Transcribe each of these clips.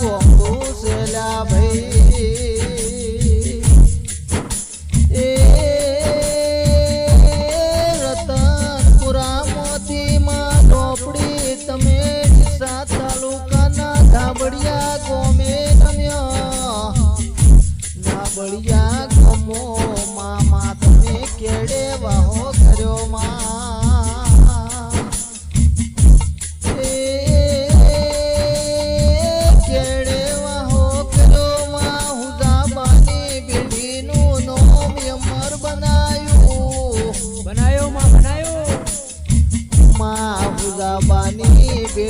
કોમ્બુ સેલા એ રતનપુરામાંથી માં ઢોપડી તમે તાલુકાના ધાબડિયા ગોમે રમ્યો ધાબડિયા ગમો મામા તમે કેડે વાહો કર્યો માં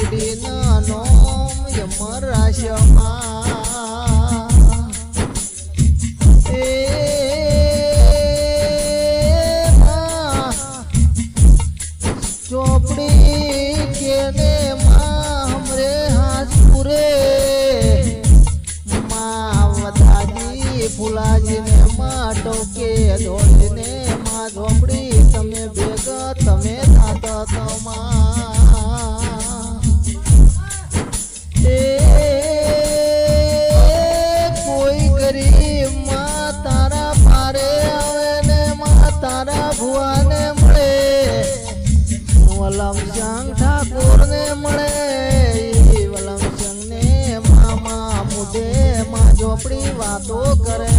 પેઢીના નોમ યમર રાશમાં એ માં ચોપડી કેને માં હમરે હાસપુરે માં વદાજી ફુલાજીને માં ટોકે દોડીને માં ઝોપડી તમે ભેગા તમે થાતા તમા માં તારા ભુવાને મળે. વલમચંગ ઠાકોરને મળે. વલમચંગને મામા મુદે માં ઝોપડી વાતો કરે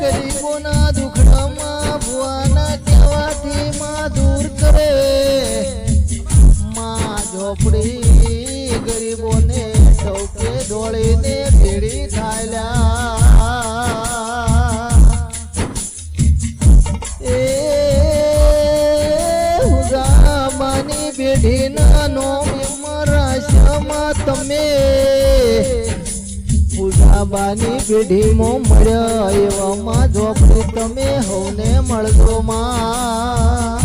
ગરીબોના દુખડામાં ભુવાના કહેવાથી માં દૂર કરે. માં ઝોપડી ગરીબોને દોડીને ભેડી થાયલા એ ઉગામાની પેઢીના નોમ મરાશમાં તમે ઉગાબાની પેઢીમાં મળ્યા એવામાં તમે હવને મળજો માં.